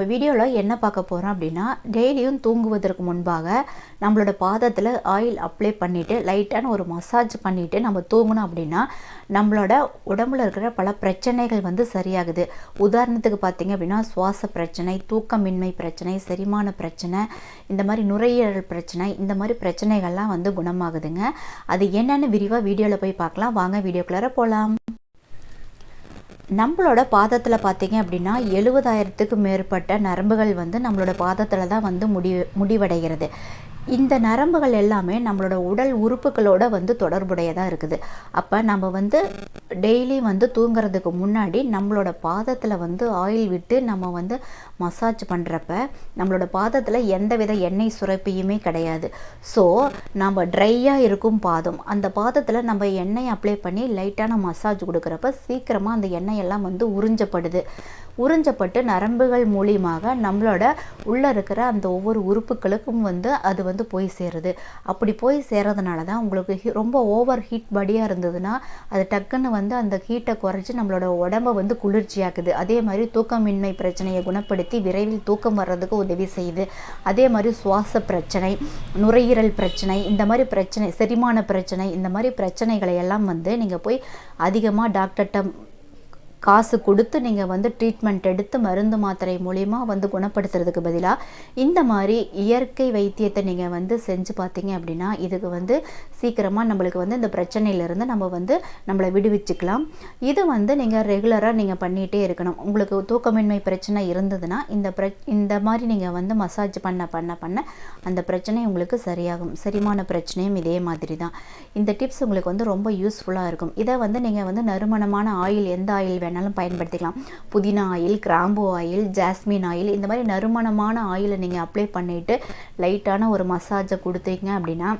இப்போ வீடியோவில் என்ன பார்க்க போகிறோம் அப்படின்னா டெய்லியும் தூங்குவதற்கு முன்பாக நம்மளோட பாதத்தில் ஆயில் அப்ளை பண்ணிவிட்டு லைட்டான ஒரு மசாஜ் பண்ணிவிட்டு நம்ம தூங்கணும் அப்படின்னா நம்மளோட உடம்புல இருக்கிற பல பிரச்சனைகள் வந்து சரியாகுது. உதாரணத்துக்கு பார்த்தீங்க அப்படின்னா சுவாச பிரச்சனை தூக்கமின்மை பிரச்சனை செரிமான பிரச்சனை இந்த மாதிரி நுரையீரல் பிரச்சனை இந்த மாதிரி பிரச்சனைகள்லாம் வந்து குணமாகுதுங்க. அது என்னென்னு விரிவாக வீடியோவில் போய் பார்க்கலாம். வாங்க வீடியோக்குள்ளார போகலாம் நம்மளோட பாதத்தில் பார்த்தீங்க அப்படின்னா எழுபதாயிரத்துக்கு மேற்பட்ட நரம்புகள் வந்து நம்மளோட பாதத்தில் தான் வந்து முடி முடிவடைகிறது. இந்த நரம்புகள் எல்லாமே நம்மளோட உடல் உறுப்புகளோட வந்து தொடர்புடையதாக இருக்குது. அப்போ நம்ம வந்து டெய்லி வந்து தூங்குறதுக்கு முன்னாடி நம்மளோட பாதத்தில் வந்து ஆயில் விட்டு நம்ம வந்து மசாஜ் பண்ணுறப்ப நம்மளோட பாதத்தில் எந்த வித எண்ணெய் சுரப்பியுமே கிடையாது. ஸோ நம்ம ட்ரையாக இருக்கும் பாதம். அந்த பாதத்தில் நம்ம எண்ணெய் அப்ளை பண்ணி லைட்டான மசாஜ் கொடுக்குறப்ப சீக்கிரமாக அந்த எண்ணெய் எல்லாம் வந்து உறிஞ்சப்படுது. உறிஞ்சப்பட்டு நரம்புகள் மூலியமாக நம்மளோட உள்ளே இருக்கிற அந்த ஒவ்வொரு உறுப்புகளுக்கும் வந்து அது வந்து போய் சேருது. அப்படி போய் சேர்றதுனால தான் உங்களுக்கு ஹீ- ரொம்ப ஓவர் ஹீட் பாடியாக இருந்ததுன்னா அது டக்குன்னு வந்து அந்த ஹீட்டை குறைச்சி நம்மளோட உடம்ப வந்து குளிர்ச்சியாக்குது. அதே மாதிரி தூக்கமின்மை பிரச்சனையை குணப்படுத்தி விரைவில் தூக்கம் வர்றதுக்கு உதவி செய்யுது. அதே மாதிரி சுவாச பிரச்சனை நுரையீரல் பிரச்சனை இந்த மாதிரி பிரச்சனை செரிமான பிரச்சனை இந்த மாதிரி பிரச்சனைகளை எல்லாம் வந்து நீங்கள் போய் அதிகமாக டாக்டர்கிட்ட காசு கொடுத்து நீங்கள் வந்து ட்ரீட்மெண்ட் எடுத்து மருந்து மாத்திரை மூலிமா வந்து குணப்படுத்துறதுக்கு பதிலாக இந்த மாதிரி இயற்கை வைத்தியத்தை நீங்கள் வந்து செஞ்சு பார்த்தீங்க அப்படின்னா இதுக்கு வந்து சீக்கிரமாக நம்மளுக்கு வந்து இந்த பிரச்சனையிலேருந்து நம்ம வந்து நம்மளை விடுவிச்சுக்கலாம். இது வந்து நீங்கள் ரெகுலராக நீங்கள் பண்ணிகிட்டே இருக்கணும். உங்களுக்கு தூக்கமின்மை பிரச்சனை இருந்ததுன்னா இந்த பிர இந்த மாதிரி நீங்கள் வந்து மசாஜ் பண்ண பண்ண பண்ண அந்த பிரச்சனை உங்களுக்கு சரியாகும். செரிமான பிரச்சனையும் இதே மாதிரி தான். இந்த டிப்ஸ் உங்களுக்கு வந்து ரொம்ப யூஸ்ஃபுல்லாக இருக்கும். இதை வந்து நீங்கள் வந்து நறுமணமான ஆயில் எந்த ஆயில் வேணாலும் பயன்படுத்திக்கலாம். புதினா ஆயில் கிராம்பு ஆயில் ஜாஸ்மின் ஆயில் இந்த மாதிரி நறுமணமான ஆயிலை நீங்கள் அப்ளை பண்ணிவிட்டு லைட்டான ஒரு மசாஜை கொடுத்தீங்க அப்படின்னா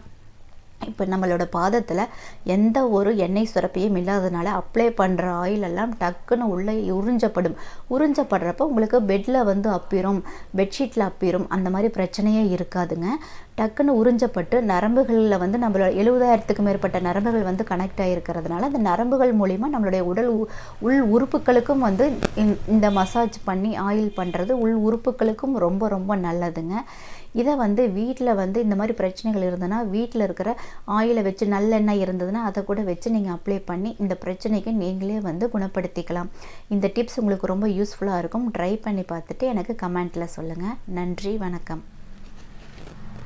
இப்போ நம்மளோட பாதத்தில் எந்த ஒரு எண்ணெய் சுரப்பியும் இல்லாதனால அப்ளை பண்ணுற ஆயில் எல்லாம் டக்குன்னு உள்ளே உறிஞ்சப்படும். உறிஞ்சப்படுறப்ப உங்களுக்கு பெட்டில் வந்து அப்பிரும் பெட்ஷீட்டில் அப்பிரும். அந்த மாதிரி பிரச்சனையே இருக்காதுங்க. டக்குன்னு உறிஞ்சப்பட்டு நரம்புகளில் வந்து நம்மளோட எழுபதாயிரத்துக்கு மேற்பட்ட நரம்புகள் வந்து கனெக்ட் ஆகிருக்கிறதுனால அந்த நரம்புகள் மூலிமா நம்மளுடைய உடல் உ- உள் உறுப்புகளுக்கும் வந்து இந்த மசாஜ் பண்ணி ஆயில் பண்ணுறது உள் உறுப்புகளுக்கும் ரொம்ப ரொம்ப நல்லதுங்க. இதை வந்து வீட்டில் வந்து இந்த மாதிரி பிரச்சனைகள் இருந்ததுன்னா வீட்டில் இருக்கிற ஆயிலை வச்சு நல்லெண்ணெய் இருந்ததுன்னா அதை கூட வச்சு நீங்கள் அப்ளை பண்ணி இந்த பிரச்சனைக்கு நீங்களே வந்து குணப்படுத்திக்கலாம். இந்த டிப்ஸ் உங்களுக்கு ரொம்ப யூஸ்ஃபுல்லாக இருக்கும். ட்ரை பண்ணி பார்த்துட்டு எனக்கு கமெண்ட்டில் சொல்லுங்கள் நன்றி வணக்கம்.